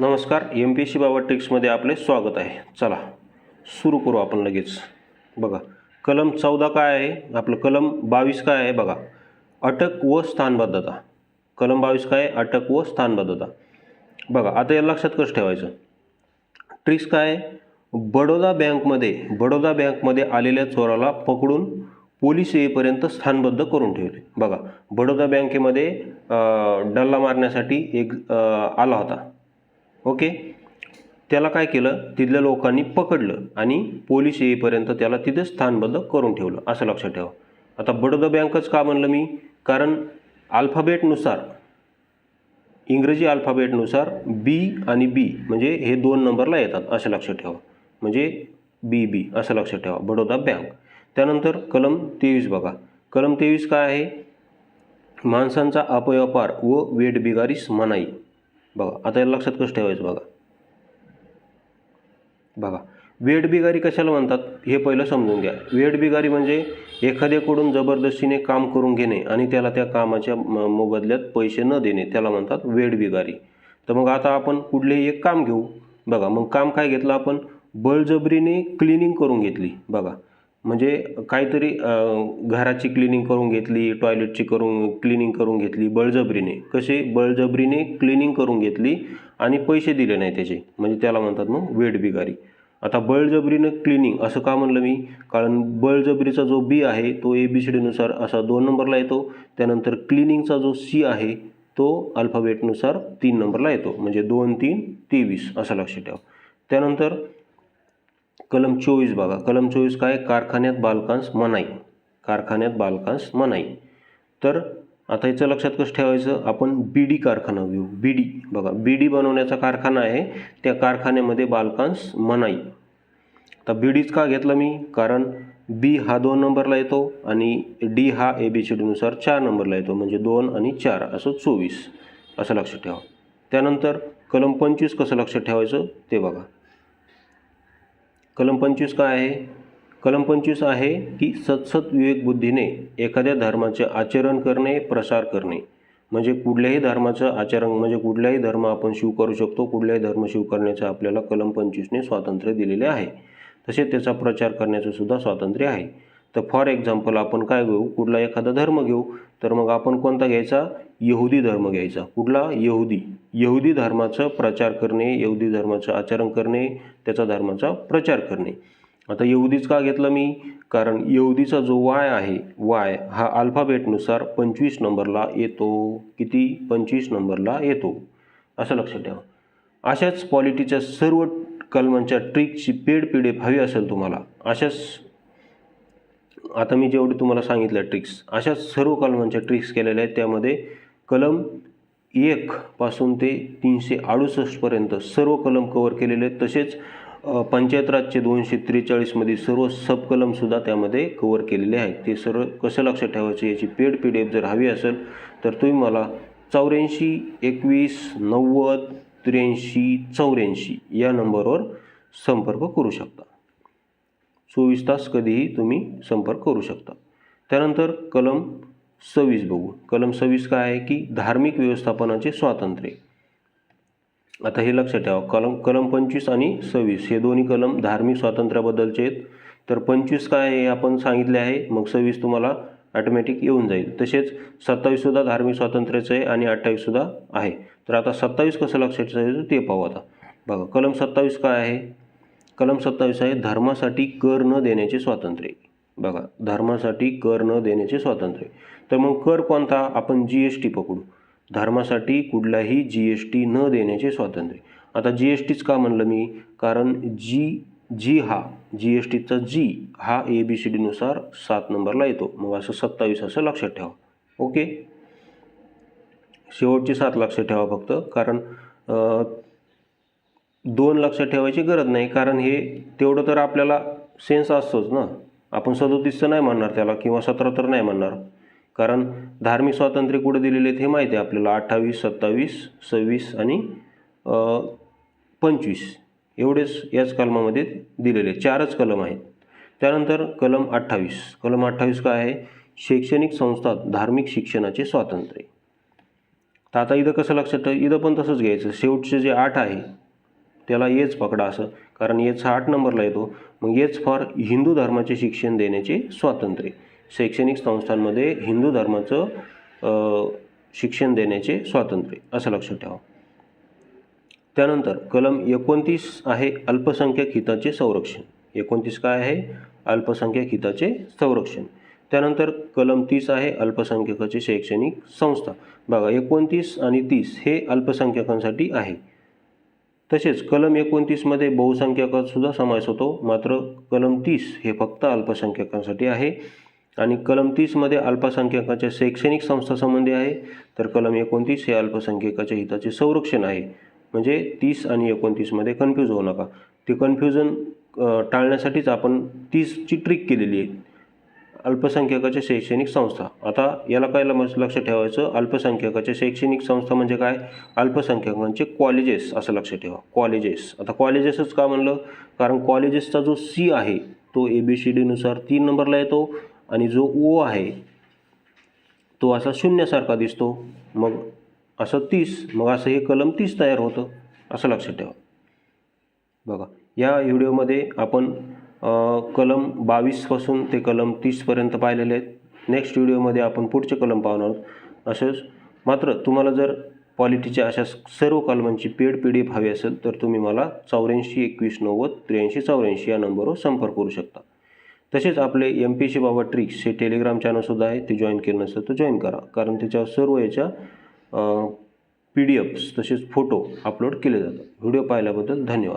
नमस्कार M P C बाबा ट्रिक्समध्ये आपले स्वागत आहे. चला सुरू करू आपण लगेच. बघा कलम चौदा काय आहे? आपलं कलम बावीस काय आहे? बघा अटक व स्थानबद्धता. कलम बावीस काय आहे? अटक व स्थानबद्धता. बघा आता या लक्षात कसं ठेवायचं? ट्रिक्स काय आहे? बडोदा बँकमध्ये बडोदा बँकमध्ये आलेल्या चोराला पकडून पोलीस येईपर्यंत स्थानबद्ध करून ठेवले. बघा बडोदा बँकेमध्ये डल्ला मारण्यासाठी एक आला होता. ओके? त्याला काय केलं? तिथल्या लोकांनी पकडलं आणि पोलीस येईपर्यंत त्याला तिथे स्थानबद्ध करून ठेवलं. असं लक्षात ठेवा. आता बडोदा बँकच का म्हणलं मी? कारण अल्फाबेटनुसार इंग्रजी अल्फाबेटनुसार बी आणि बी म्हणजे हे दोन नंबरला येतात असं लक्षात ठेवा. म्हणजे बी बी असं लक्षात ठेवा. बडोदा बँक. त्यानंतर कलम तेवीस बघा. कलम तेवीस काय आहे? माणसांचा अपव्यापार व वेटबिगारीस मनाई. बघा आता याला लक्षात कसं ठेवायचं बघा. बघा वेठबिगारी कशाला म्हणतात हे पहिलं समजून घ्या. वेठबिगारी म्हणजे एखाद्याकडून जबरदस्तीने काम करून घेणे आणि त्याला त्या कामाच्या म- मोबदल्यात पैसे न देणे त्याला म्हणतात वेठबिगारी तर मग आता आपण कुठलेही एक काम घेऊ. बघा मग काम काय घेतलं आपण? बळजबरीने क्लिनिंग करून घेतली. बघा म्हणजे काहीतरी घराची क्लिनिंग करून घेतली टॉयलेटची करून क्लिनिंग करून घेतली बळजबरीने. कसे? बळजबरीने क्लिनिंग करून घेतली आणि पैसे दिले नाही त्याचे. म्हणजे त्याला म्हणतात मग वेठबिगारी आता बळजबरीनं क्लिनिंग असं का म्हणलं मी? कारण बळजबरीचा जो बी आहे तो ए बी सी डीनुसार असा दोन नंबरला येतो. त्यानंतर क्लिनिंगचा जो सी आहे तो अल्फाबेटनुसार तीन नंबरला येतो. म्हणजे दोन तीन तेवीस असं लक्षात ठेवा. त्यानंतर कलम चोवीस बघा. कलम चोवीस काय? कारखान्यात बालकांस मनाई. कारखान्यात बालकांस मनाई. तर आता याचं लक्षात कसं ठेवायचं? आपण बी डी कारखाना घेऊ. बी डी बघा. बी डी बनवण्याचा कारखाना आहे. त्या कारखान्यामध्ये बालकांस मनाई. तर बीडीच का घेतला मी? कारण बी हा दोन नंबरला येतो आणि डी हा ए बी सी डीनुसार चार नंबरला येतो. म्हणजे दोन आणि चार. असं चोवीस. असं लक्षात ठेवा. त्यानंतर कलम पंचवीस कसं लक्षात ठेवायचं? ते बघा. कलम पंचवीस काय आहे? कलम पंचवीस आहे की सतसत विवेकबुद्धीने एखाद्या धर्माचे आचरण करणे प्रसार करणे. म्हणजे कुठल्याही धर्माचं आचरण म्हणजे कुठल्याही धर्म आपण शिव करू शकतो कुठल्याही धर्म शिव करण्याचं आपल्याला कलम पंचवीसने स्वातंत्र्य दिलेले आहे. तसेच त्याचा प्रचार करण्याचं सुद्धा स्वातंत्र्य आहे. तर फॉर एक्झाम्पल आपण काय घेऊ? कुठला एखादा धर्म घेऊ? तर मग आपण कोणता घ्यायचा? यहुदी धर्म घ्यायचा. कुठला? यहुदी. यहुदी धर्माचा प्रचार करणे यहुदी धर्माचं आचरण करणे त्याचा धर्माचा प्रचार करणे. आता यहुदीच का घेतलं मी? कारण यहुदीचा जो वाय आहे वाय हा अल्फाबेटनुसार पंचवीस नंबरला येतो. किती? पंचवीस नंबरला येतो. असं लक्षात ठेवा. अशाच पॉलिटीच्या सर्व कलमांच्या ट्रिकची पेड पी डी एफ हवी असेल तुम्हाला अशाच आता मी जेवढे तुम्हाला सांगितल्या ट्रिक्स अशा सर्व कलमांच्या ट्रिक्स केलेल्या आहेत. त्यामध्ये कलम एक पासून ते तीनशे अडुसष्टपर्यंत सर्व कलम कवर केलेले आहेत. तसेच पंचायत राजचे दोनशे त्रेचाळीसमध्ये सर्व सब कलमसुद्धा त्यामध्ये कवर केलेले आहेत. ते सर्व कसं लक्षात ठेवायचे याची पेड पी डी एफ जर हवी असेल तर तुम्ही मला चौऱ्याऐंशी एकवीस नव्वद त्र्याऐंशी चौऱ्याऐंशी या नंबरवर संपर्क करू शकता. चोवीस तास कधीही तुम्ही संपर्क करू शकता. त्यानंतर कलम सव्वीस बघू. कलम सव्वीस काय आहे की धार्मिक व्यवस्थापनाचे स्वातंत्र्य. आता हे लक्षात ठेवा. कलम कलम पंचवीस आणि सव्वीस हे दोन्ही कलम धार्मिक स्वातंत्र्याबद्दलचे आहेत. तर पंचवीस काय आहे हे आपण सांगितले आहे. मग सव्वीस तुम्हाला ऑटोमॅटिक येऊन जाईल. तसेच सत्तावीससुद्धा धार्मिक स्वातंत्र्याचं आहे आणि अठ्ठावीससुद्धा आहे. तर आता सत्तावीस कसं लक्षात ठेवायचं ते पाहू आता. बघा कलम सत्तावीस काय आहे? कलम सत्तावीस आहे धर्मासाठी कर न देण्याचे स्वातंत्र्य. बघा धर्मासाठी कर न देण्याचे स्वातंत्र्य. तर मग कर कोणता? आपण जी एस टी पकडू. धर्मासाठी कुठलाही जी एस टी न देण्याचे स्वातंत्र्य. आता जी एस टीच का म्हणलं मी? कारण जी जी हा जी एस टीचा जी हा ए बी सी डीनुसार सात नंबरला येतो. मग असं सत्तावीस असं लक्षात ठेवा. ओके? शेवटचे सात लक्षात ठेवा फक्त. कारण दोन लक्षात ठेवायची गरज नाही कारण हे तेवढं तर आपल्याला सेन्स असतोच ना. आपण सदोतीसचं नाही म्हणणार त्याला किंवा सतरा तर नाही म्हणणार. कारण धार्मिक स्वातंत्र्य कुठं दिलेले आहेत हे माहिती आहे आपल्याला. अठ्ठावीस सत्तावीस सव्वीस आणि पंचवीस. एवढेच याच कलमामध्ये दिलेले चारच कलम आहेत. त्यानंतर कलम अठ्ठावीस. कलम अठ्ठावीस काय आहे? शैक्षणिक संस्था धार्मिक शिक्षणाचे स्वातंत्र्य. तर आता इथं कसं लक्षात इथं पण तसंच घ्यायचं. शेवटचे जे आठ आहे त्याला येच पकडा असं. कारण येच हा आठ नंबरला येतो. मग येच फॉर हिंदू धर्माचे शिक्षण देण्याचे स्वातंत्र्य. शैक्षणिक संस्थांमध्ये हिंदू धर्माचं शिक्षण देण्याचे स्वातंत्र्य. असं लक्षात ठेवा. त्यानंतर कलम एकोणतीस आहे अल्पसंख्याक हिताचे संरक्षण. एकोणतीस काय आहे? अल्पसंख्याक हिताचे संरक्षण. त्यानंतर कलम तीस आहे अल्पसंख्याकाचे शैक्षणिक संस्था. बघा एकोणतीस आणि तीस हे अल्पसंख्याकांसाठी आहे. तसेच कलम एकोणतीसमध्ये बहुसंख्यकातसुद्धा समावेश होतो. मात्र कलम तीस हे फक्त अल्पसंख्याकांसाठी आहे आणि कलम तीसमध्ये अल्पसंख्याकाच्या शैक्षणिक संस्थासंबंधी आहे. तर कलम एकोणतीस हे अल्पसंख्याकाच्या हिताचे संरक्षण आहे. म्हणजे तीस आणि एकोणतीसमध्ये कन्फ्यूज होऊ नका. ते कन्फ्युजन टाळण्यासाठीच आपण तीसची ट्रिक केलेली आहे. अल्पसंख्याकाच्या शैक्षणिक संस्था. आता याला काय लक्ष लक्षात ठेवायचं? अल्पसंख्याकाच्या शैक्षणिक संस्था म्हणजे काय? अल्पसंख्याकांचे कॉलेजेस असं लक्षात ठेवा. कॉलेजेस आता कॉलेजेसच का म्हणलं? कारण कॉलेजेसचा जो सी आहे तो ए बी सी डीनुसार तीन नंबरला येतो आणि जो ओ आहे तो असा शून्यासारखा दिसतो. मग असं तीस मग असं हे कलम तीस तयार होतं. असं लक्षात ठेवा. बघा या व्हिडिओमध्ये आपण कलम बावीसपासून ते कलम तीसपर्यंत पाहिलेले आहेत. नेक्स्ट व्हिडिओमध्ये आपण पुढचे कलम पाहणार आहोत. मात्र तुम्हाला जर क्वालिटीच्या अशा सर्व कलमांची पेड पी डी एफ हवी असेल तर तुम्ही मला चौऱ्याऐंशी एकवीस नव्वद त्र्याऐंशी चौऱ्याऐंशी या नंबरवर संपर्क करू शकता. तसेच आपले M P C Baba tricks हे टेलिग्राम चॅनलसुद्धा आहे. ते जॉईन केलं नसेल तर जॉईन करा. कारण त्याच्यावर सर्व याच्या पी डी एफ्स तसेच फोटो अपलोड केले जातात. व्हिडिओ पाहिल्याबद्दल धन्यवाद.